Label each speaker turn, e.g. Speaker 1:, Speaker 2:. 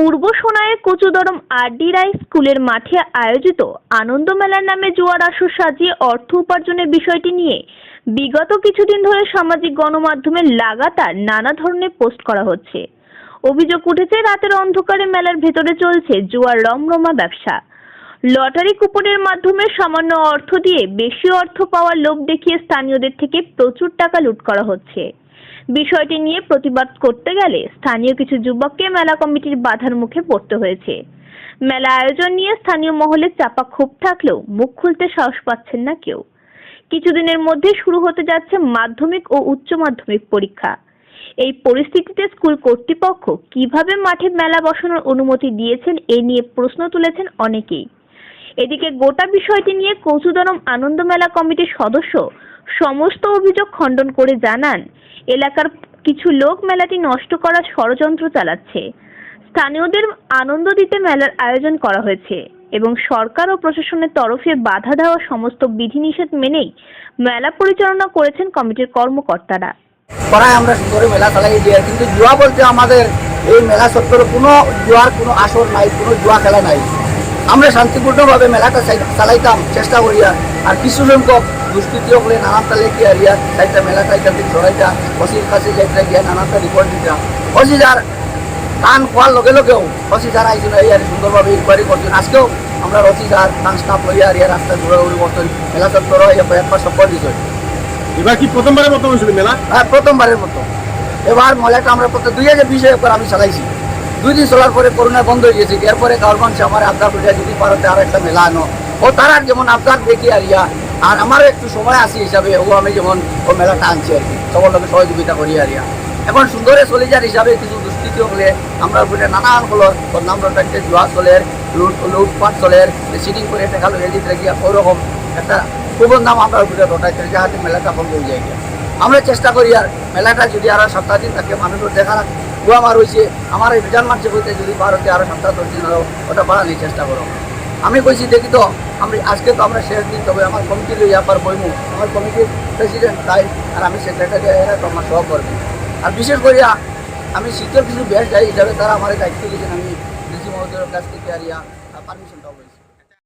Speaker 1: পূর্ব সোনাইয়ের Kachudaram RD রায় স্কুলের মাঠে আয়োজিত আনন্দ মেলার নামে জোয়ার আসর সাজিয়ে অর্থ উপার্জনের বিষয়টি নিয়ে বিগত কিছুদিন ধরে সামাজিক গণমাধ্যমে লাগাতার নানা ধরনের পোস্ট করা হচ্ছে। অভিযোগ উঠেছে, রাতের অন্ধকারে মেলার ভেতরে চলছে জুয়ার রমরমা ব্যবসা। লটারি কুপনের মাধ্যমে সামান্য অর্থ দিয়ে বেশি অর্থ পাওয়ার লোভ দেখিয়ে স্থানীয়দের থেকে প্রচুর টাকা লুট করা হচ্ছে। বিষয়টি নিয়ে প্রতিবাদ করতে গেলে স্থানীয় কিছু যুবককে মেলা কমিটির বাধার মুখে পড়তে হয়েছে। মেলা আয়োজন নিয়ে স্থানীয় মহলে চাপা ক্ষোভ থাকলেও মুখ খুলতে সাহস পাচ্ছেন না কেউ। কিছুদিনের মধ্যে শুরু হতে যাচ্ছে মাধ্যমিক ও উচ্চ মাধ্যমিক পরীক্ষা। এই পরিস্থিতিতে স্কুল কর্তৃপক্ষ কীভাবে মাঠে মেলা বসানোর অনুমতি দিয়েছেন এ নিয়ে প্রশ্ন তুলেছেন অনেকেই। এদিকে গোটা বিষয়টি নিয়ে কৌচুদরম আনন্দ মেলা কমিটির সদস্য সমস্ত অভিযোগ খণ্ডন করে জানান। এলাকার কিছু লোক মেলাটি নষ্ট করার ষড়যন্ত্র চালাচ্ছে। স্থানীয়দের আনন্দ দিতে মেলার আয়োজন করা হয়েছে এবং সরকার ও প্রশাসনের তরফে বাধা দেওয়া সমস্ত বিধিনিষেধ মেনেই মেলা পরিচালনা করেছেন কমিটির কর্মকর্তারা।
Speaker 2: করায় আমরা সুন্দর মেলা চালাই দিয়ে কিন্তু জুয়া বলতে আমাদের এই মেলা সত্তর কোনো জুয়ার কোনো আসর নাই, কোনো জুয়া খেলা নাই। আমরা শান্তিপূর্ণভাবে মেলাটা চালাইতাম, চেষ্টা করিয়া। আর কিছু সংখ্যক দুষ্কৃতি হলে নানান তালে কি আরিয়া চাইটা মেলাটা এখান থেকে সরাইটা অসির কাছে গিয়া নানানটা রিপোর্ট যার কান খোয়ার লগে লগেও অসি যারা আইছিল এই আর সুন্দরভাবে ইনকোয়ারি করছেন। আজকেও আমরা কান স্টাফ লইয়া ইয়া রাস্তা ঘুরাঘুরি মেলা চত্বর একবার সফল দিচ্ছেন
Speaker 3: এবার কি প্রথমবারের মতো হয়েছিল মেলা?
Speaker 2: হ্যাঁ প্রথমবারের মতো। এবার মলাটা আমরা দুই হাজার বিশে একবার আমি চালাইছি। দুই দিন চলার পরে করোনা বন্ধ হয়ে গেছে এরপরে গভর্নমেন্ট আমার আবদার যদি ভারতে আর একটা মেলা আনো। ও তার যেমন আবদার দেখি আর ইয়া আর আমার একটু সময় আছে হিসাবে, ও আমি যেমন ও মেলাটা আনছি আর কি সবার লোকের সহযোগিতা করি আর এখন সুন্দরে চলে যার হিসাবে কিছু দুষ্কৃতি হলে, আমরা উপরে নানান হলো বদনাম রটাইতে জুয়া চলের লুট, লুটপাট চলের সিটিং করে টাকা লইয়া দিতে ওরকম একটা নাম আমরা উপরে রটাইতে যাহাতে মেলাটা বন্ধ হয়ে যায় আমরা চেষ্টা করি আর, মেলাটা যদি আরও সপ্তাহ দিন থাকে, মানুষের দেখা গুয়া মার হয়েছে আমার এই বিজান মারছে বলতে যদি ভারতে আরও সপ্তাহ দশ দিন আরও ওটা বাড়ানোর চেষ্টা করো। আমি কইছি, দেখি তো, আমি, আজকে তো আমরা শেষ দিন, তবে আমার কমিটি লই আবার বইমু। আমার কমিটির প্রেসিডেন্ট তাই, আর আমি সেক্রেটারি এরা তো আমার সহকর্মী আর বিশেষ করিয়া, আমি শীতের কিছু বেশ যাই হিসাবে তারা আমার দায়িত্ব দিয়েছেন, আমি ডিসি মহোদয়ের কাছ থেকে আরিয়া পারমিশনটা বলছি